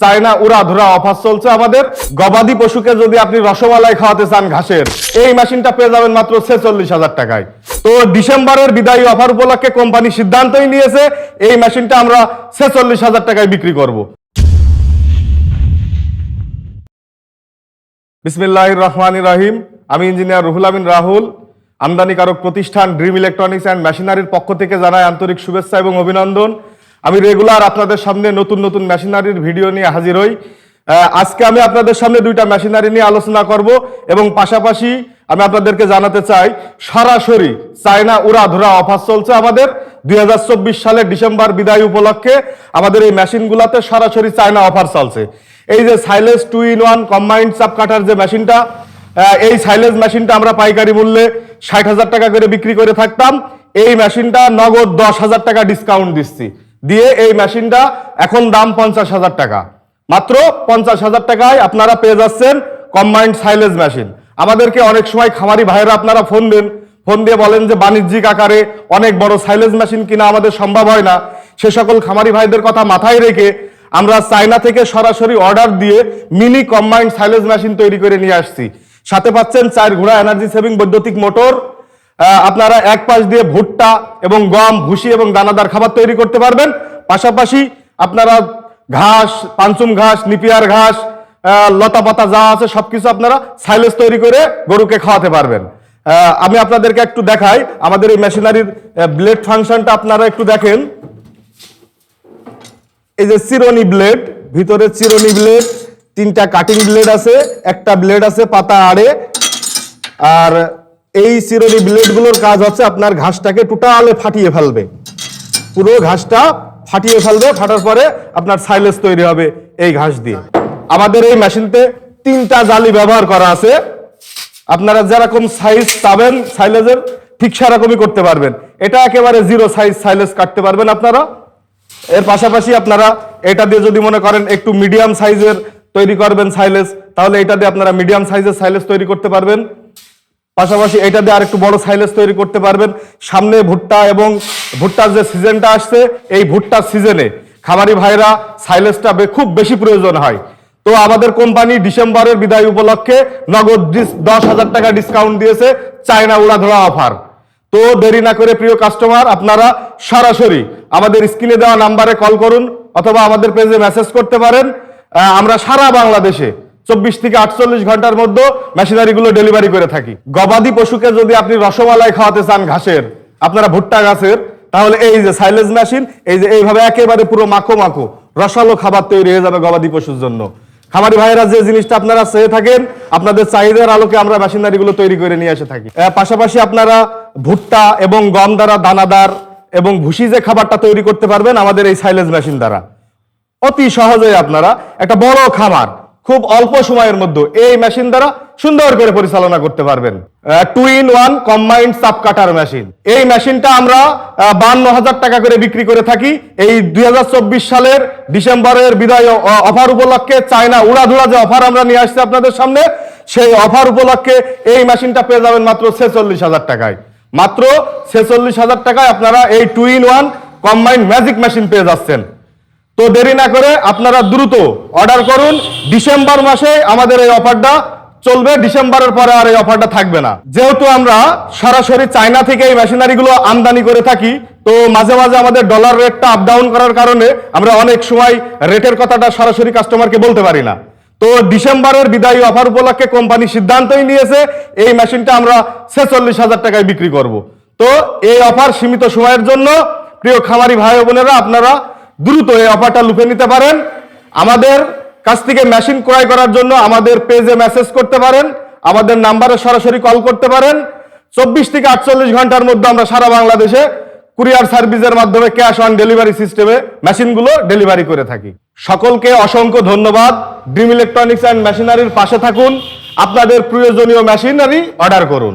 China উড়া ধুরা offer চলছে আমাদের। গবাদি পশুকে যদি আপনি রসমালাই খাওয়াতে চান ঘাসের, এই মেশিনটা পেয়ে যাবেন মাত্র ছেচল্লিশ হাজার টাকায়। তো ডিসেম্বরের বিদায়ী অফার উপলক্ষে কোম্পানি সিদ্ধান্তই নিয়েছে, এই মেশিনটা আমরা ছেচল্লিশ হাজার টাকায় বিক্রি করব। বিসমিল্লাহ রহমান রাহিম। আমি ইঞ্জিনিয়ার রুহুল আমিন রাহুল। আমদানিকারক প্রতিষ্ঠান ড্রিম ইলেকট্রনিক্স অ্যান্ড মেশিনারির পক্ষ থেকে জানাই আন্তরিক শুভেচ্ছা এবং অভিনন্দন। আমি রেগুলার আপনাদের সামনে নতুন নতুন মেশিনারির ভিডিও নিয়ে হাজির হই। আজকে আমি আপনাদের সামনে দুইটা মেশিনারি নিয়ে আলোচনা করব এবং পাশাপাশি আমি আপনাদেরকে জানাতে চাই, সরাসরি চায়না উড়া ধুরা অফার চলছে আমাদের। দুই সালের ডিসেম্বর বিদায় উপলক্ষে আমাদের এই মেশিনগুলোতে সরাসরি চায়না অফার চলছে। এই যে সাইলেস two in one combined chop cutter যে মেশিনটা এই সাইলেজ মেশিনটা আমরা পাইকারি মূল্যে ষাট হাজার টাকা করে বিক্রি করে থাকতাম। এই মেশিনটা নগদ দশ হাজার টাকা ডিসকাউন্ট দিচ্ছি। দিয়ে এই মেশিনটা এখন দাম পঞ্চাশ হাজার টাকা। মাত্র পঞ্চাশ হাজার টাকায় আপনারা পেয়ে যাচ্ছেন কম্বাইন্ড সাইলেজ মেশিন আমাদেরকে অনেক সময় খামারি ভাইয়েরা আপনারা ফোন দেন। ফোন দিয়ে বলেন যে, বাণিজ্যিক আকারে অনেক বড় সাইলেজ মেশিন কিনা আমাদের সম্ভব হয় না। সে সকল খামারি ভাইদের কথা মাথায় রেখে আমরা চায়না থেকে সরাসরি অর্ডার দিয়ে মিনি কম্বাইন্ড সাইলেজ মেশিন তৈরি করে নিয়ে আসছি। সাথে পাচ্ছেন চার ঘোড়া এনার্জি সেভিং বৈদ্যুতিক মোটর আপনারা এক পাশ দিয়ে ভুট্টা এবং গম, ভুসি এবং দানাদার খাবার তৈরি করতে পারবেন। পাশাপাশি আপনারা ঘাস পাঞ্চুম ঘাস, নিপিয়ার ঘাস লতা পাতা যা আছে সবকিছু আপনারা সাইলেজ তৈরি করে গরুকে খাওয়াতে পারবেন। আমি আপনাদেরকে একটু দেখাই। আমাদের এই মেশিনারির ব্লেড ফাংশনটা আপনারা একটু দেখেন। এই যে চিরনি ব্লেড ভিতরে চিরনি ব্লেড তিনটা কাটিং ব্লেড আছে, একটা ব্লেড আছে পাতা আড়ে, আর এই চিরনি ব্লেডগুলোর কাজ হচ্ছে আপনার ঘাসটাকে টোটালে ফাটিয়ে ফেলবে। পুরো ঘাসটা ফাটিয়ে ফেলবে, ফাটার পরে আপনার সাইলেজ তৈরি হবে এই ঘাস দিয়ে। আমাদের এই মেশিনতে তিনটা জালি ব্যবহার করা আছে। আপনারা যেরকম সাইজ পাবেন সাইলেজের ঠিক সেরকমই করতে পারবেন। এটা একেবারে জিরো সাইজ সাইলেজ কাটতে পারবেন আপনারা। এর পাশাপাশি আপনারা এটা দিয়ে যদি মনে করেন একটু মিডিয়াম সাইজের তৈরি করবেন সাইলেজ তাহলে এটা দিয়ে আপনারা মিডিয়াম সাইজের সাইলেজ তৈরি করতে পারবেন। পাশাপাশি এটা দিয়ে আরেকটু বড় সাইলেজ তৈরি করতে পারবেন। সামনে ভুট্টা এবং ভুট্টার যে সিজনটা আসছে, এই ভুট্টার সিজনে খামারি ভাইরা সাইলেজটা খুব বেশি প্রয়োজন হয়। তো আমাদের কোম্পানি ডিসেম্বরের বিদায় উপলক্ষে নগদ দশ হাজার টাকা ডিসকাউন্ট দিয়েছে চায়না উড়াধরা অফার তো দেরি না করে প্রিয় কাস্টমার আপনারা সরাসরি আমাদের স্ক্রিনে দেওয়া নাম্বারে কল করুন অথবা আমাদের পেজে মেসেজ করতে পারেন। আমরা সারা বাংলাদেশে চব্বিশ থেকে আটচল্লিশ ঘণ্টার মধ্যে মেশিনারি গুলো ডেলিভারি করে থাকি। গবাদি পশুকে যদি আপনি রসমালাই খাওয়াতে চান ঘাসের, আপনারা ভুট্টা গাছের, তাহলে এই যে সাইলেজ মেশিন এই যে এইভাবে একেবারে পুরো মাখো মাখো, রসালো খাবার তৈরি হয়ে যাবে গবাদি পশুর জন্য। খামারি ভাইয়েরা, যে জিনিসটা আপনারা চেয়ে থাকেন, আপনাদের চাহিদার আলোকে আমরা মেশিনারি গুলো তৈরি করে নিয়ে এসে থাকি। পাশাপাশি আপনারা ভুট্টা এবং গম দ্বারা দানাদার এবং ভুসি যে খাবারটা তৈরি করতে পারবেন, আমাদের এই সাইলেজ মেশিন দ্বারা। অতি সহজেই আপনারা একটা বড় খামার খুব অল্প সময়ের মধ্যে এই মেশিন দ্বারা সুন্দর করে পরিচালনা করতে পারবেন। Two in one combined chop cutter machine এই মেশিনটা আমরা বান্ন হাজার টাকা করে বিক্রি করে থাকি। এই দুই হাজার চব্বিশ সালের ডিসেম্বরের বিদায় অফার উপলক্ষে চায়না উড়াধুরা যে অফার আমরা নিয়ে আসছি আপনাদের সামনে, সেই অফার উপলক্ষে এই মেশিনটা পেয়ে যাবেন মাত্র ছেচল্লিশ হাজার টাকায়। মাত্র ছেচল্লিশ হাজার টাকায় আপনারা এই two in one combined magic machine পেয়ে যাচ্ছেন। তো দেরি না করে আপনারা দ্রুত অর্ডার করুন। ডিসেম্বর মাসে আমাদের এই অফারটা চলবে। ডিসেম্বরের পরে আর এই অফারটা থাকবে না। যেহেতু আমরা সরাসরি চায়না থেকে এই মেশিনারিগুলো আমদানি করে থাকি, তো মাঝে মাঝে আমাদের ডলার রেটটা আপ ডাউন করার কারণে আমরা অনেক সময় রেটের কথাটা সরাসরি কাস্টমারকে বলতে পারি না। তো ডিসেম্বরের বিদায়ী অফার উপলক্ষে কোম্পানি সিদ্ধান্তই নিয়েছে, এই মেশিনটা আমরা ছেচল্লিশ হাজার টাকায় বিক্রি করব। তো এই অফার সীমিত সময়ের জন্য, প্রিয় খামারি ভাই বোনেরা, আপনারা দ্রুত এই অফারটা লুফে নিতে পারেন। আমাদের কাছ থেকে মেশিন ক্রয় করার জন্য আমাদের পেজে মেসেজ করতে পারেন। আমাদের নাম্বারে সরাসরি কল করতে পারেন। চব্বিশ থেকে আটচল্লিশ ঘণ্টার মধ্যে আমরা সারা বাংলাদেশে কুরিয়ার সার্ভিসের মাধ্যমে ক্যাশ অন ডেলিভারি সিস্টেমে মেশিনগুলো ডেলিভারি করে থাকি। সকলকে অসংখ্য ধন্যবাদ। ড্রিম ইলেকট্রনিক্স অ্যান্ড মেশিনারির পাশে থাকুন। আপনাদের প্রয়োজনীয় মেশিনারি অর্ডার করুন।